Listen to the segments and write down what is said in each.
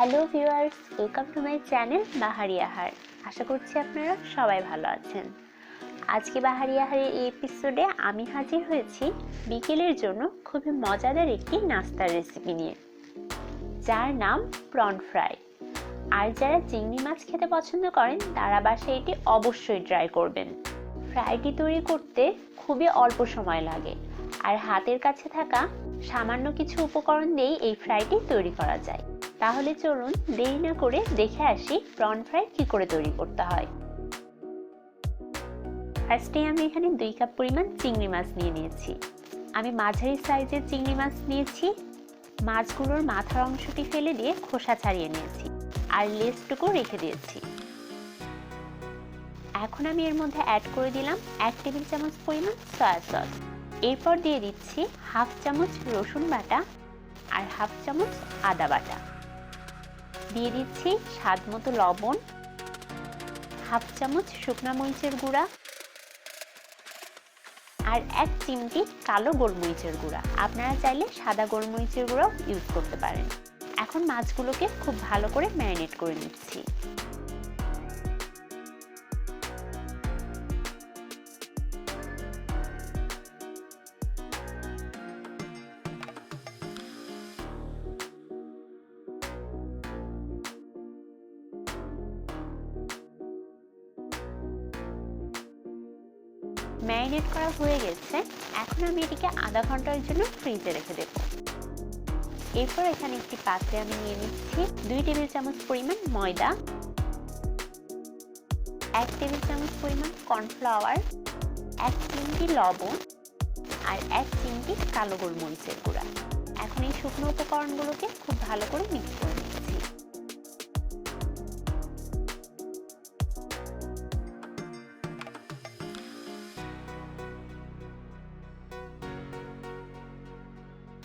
Hello viewers welcome to my channel বাহারি আহার। আশা করছি আপনারা সবাই ভালো আছেন। আজকে বাহারি আহারের এই এপিসোডে আমি হাজির হয়েছি বিকেলের জন্য খুবই মজাদার একটি নাস্তার রেসিপি নিয়ে, যার নাম প্রন ফ্রাই আর যারা চিংড়ি মাছ খেতে পছন্দ করেন, তারা বাসায় এটি অবশ্যই ট্রাই করবেন। ফ্রাইটি তৈরি করতে খুবই অল্প সময় লাগে, আর হাতের কাছে থাকা সামান্য কিছু উপকরণ দিয়েই এই ফ্রাইটি তৈরি করা যায়। তাহলে চলুন দেরি না করে দেখে আসি প্রন ফ্রাই কি করে তৈরি করতে হয়। ফার্স্টে আমি এখানে দুই কাপ পরিমাণ চিংড়ি মাছ নিয়ে নিয়েছি। আমি মাঝারি সাইজের চিংড়ি মাছ নিয়েছি। মাছগুলোর মাথার অংশটি ফেলে দিয়ে খোসা ছাড়িয়ে নিয়েছি আর লেজটুকু রেখে দিয়েছি। এখন আমি এর মধ্যে অ্যাড করে দিলাম এক টেবিল চামচ পরিমাণ সয়া সস এরপর দিয়ে দিচ্ছি হাফ চামচ রসুন বাটা আর হাফ চামচ আদা বাটা। দিয়ে দিচ্ছি স্বাদ মতো লবণ, হাফ চামচ শুকনা মরিচের গুঁড়া আর এক চিমটি কালো গোলমরিচের গুঁড়া। আপনারা চাইলে সাদা গোলমরিচের গুঁড়াও ইউজ করতে পারেন। এখন মাছগুলোকে খুব ভালো করে ম্যারিনেট করে নিচ্ছি। ম্যারিনেট করা হয়ে গেছে, এখন আমি এটিকে আধা ঘণ্টার জন্য ফ্রিজে রেখে দেব। এরপর এখানে একটি পাত্রে আমি নিয়ে নিচ্ছি দুই টেবিল চামচ পরিমাণ ময়দা, এক টেবিল চামচ পরিমাণ কর্নফ্লাওয়ার, এক চিমটি লবণ আর এক চিমটি কালো গোলমরিচের গুঁড়া। এখন এই শুকনো উপকরণগুলোকে খুব ভালো করে মিক্স করে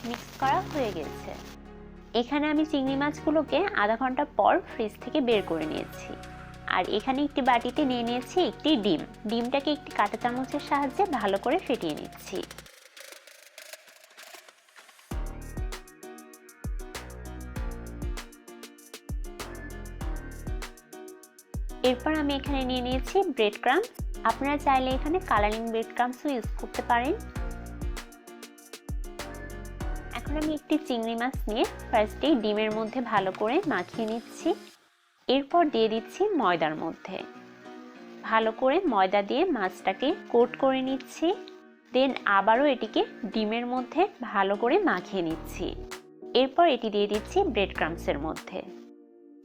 মিক্স করা হয়ে গেছে। এখানে আমি চিংড়ি মাছগুলোকে আধা ঘণ্টা পর ফ্রিজ থেকে বের করে নিয়েছি। আর এখানে একটি বাটিতে নিয়ে নিয়েছি একটি ডিম। ডিমটাকে একটি কাঁটা চামচের সাহায্যে ভালো করে ফেটিয়ে নিচ্ছি। এরপর আমি এখানে নিয়ে নিয়েছি ব্রেড ক্রাম্স আপনারা চাইলে এখানে কালারিং ব্রেড ক্রাম্সও ইউজ করতে পারেন। এখন আমি একটি চিংড়ি মাছ নিয়ে ফার্স্টেই ডিমের মধ্যে ভালো করে মাখিয়ে নিচ্ছি। এরপর দিয়ে দিচ্ছি ময়দার মধ্যে। ভালো করে ময়দা দিয়ে মাছটাকে কোট করে নিচ্ছি। দেন আবারও এটিকে ডিমের মধ্যে ভালো করে মাখিয়ে নিচ্ছি। এরপর এটি দিয়ে দিচ্ছি ব্রেড ক্রামসের মধ্যে।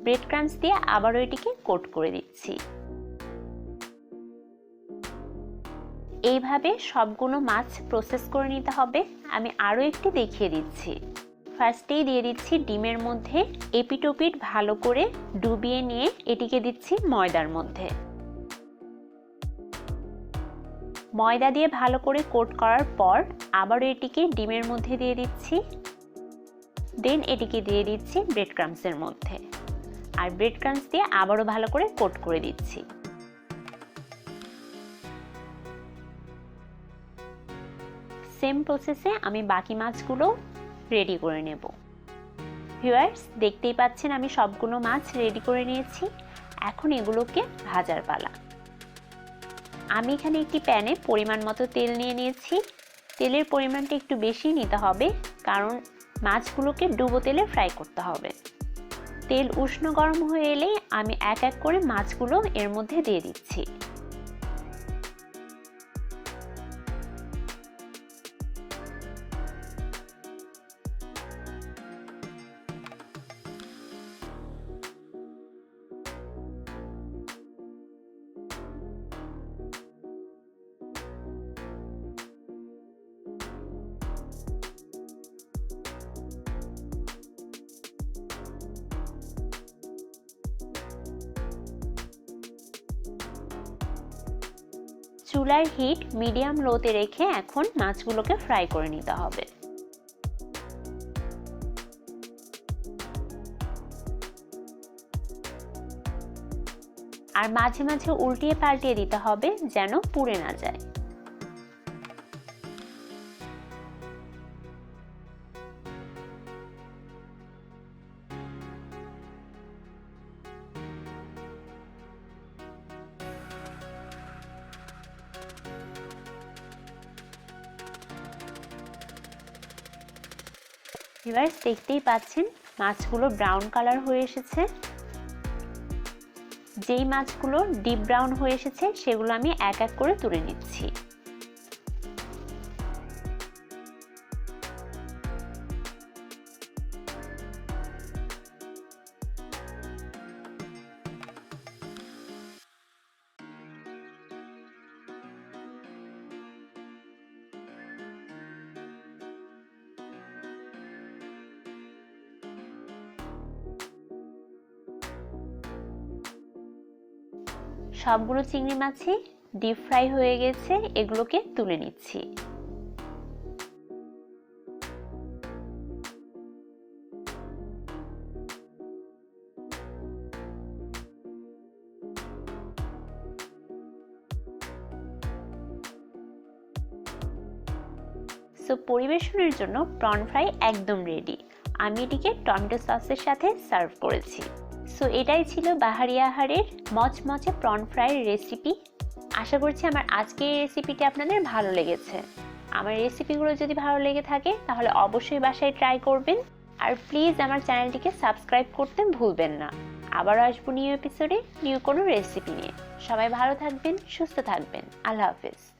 ব্রেড ক্রামস দিয়ে আবারও এটিকে কোট করে দিচ্ছি। এইভাবে সবগুলো মাছ প্রসেস করে নিতে হবে। আমি আরও একটি দেখিয়ে দিচ্ছি। ফার্স্টেই দিয়ে দিচ্ছি ডিমের মধ্যে এপিটোপিট ভালো করে ডুবিয়ে নিয়ে এটিকে দিচ্ছি ময়দার মধ্যে। ময়দা দিয়ে ভালো করে কোট করার পর আবারও এটিকে ডিমের মধ্যে দিয়ে দিচ্ছি। দেন এটিকে দিয়ে দিচ্ছি ব্রেড ক্রামসের মধ্যে। আর ব্রেড ক্রামস দিয়ে আবারও ভালো করে কোট করে দিচ্ছি। সেম প্রসেসে আমি বাকি মাছগুলো রেডি করে নেব। ভিউয়ার্স দেখতেই পাচ্ছেন আমি সবগুলো মাছ রেডি করে নিয়েছি। এখন এগুলোকে ভাজার পালা। আমি এখানে একটি প্যানে পরিমাণ মতো তেল নিয়ে নিয়েছি। তেলের পরিমাণটা একটু বেশি নিতে হবে, কারণ মাছগুলোকে ডুবো তেলে ফ্রাই করতে হবে। তেল উষ্ণ গরম হয়ে এলে আমি এক এক করে মাছগুলো এর মধ্যে দিয়ে দিচ্ছি। চুলার হিট মিডিয়াম লোতে রেখে এখন মাছগুলোকে ফ্রাই করে নিতে হবে। আর মাঝে মাঝে উল্টিয়ে পাল্টিয়ে দিতে হবে যেন পুড়ে না যায়। ভিউয়ার্স দেখতেই পাচ্ছেন মাছগুলো ব্রাউন কালার হয়ে এসেছে। যেই মাছগুলো ডিপ ব্রাউন হয়ে এসেছে, সেগুলো আমি এক এক করে তুলে নিচ্ছি। সবগুলো চিংড়ি মাছই ডিপ ফ্রাই হয়ে গেছে, এগুলোকে তুলে নিচ্ছি। সো পরিবেশনের জন্য প্রন ফ্রাই একদম রেডি আমি এটিকে টমেটো সসের সাথে সার্ভ করেছি। সো এটাই ছিল বাহারি আহারের মচমচে প্রন ফ্রাইয়ের রেসিপি আশা করছি আমার আজকের এই রেসিপিটি আপনাদের ভালো লেগেছে। আমার রেসিপিগুলো যদি ভালো লেগে থাকে, তাহলে অবশ্যই বাসায় ট্রাই করবেন। আর প্লিজ আমার চ্যানেলটিকে সাবস্ক্রাইব করতে ভুলবেন না। আবারও আসব নিউ এপিসোডে নিউ কোনো রেসিপি নিয়ে। সবাই ভালো থাকবেন, সুস্থ থাকবেন। আল্লাহ হাফেজ।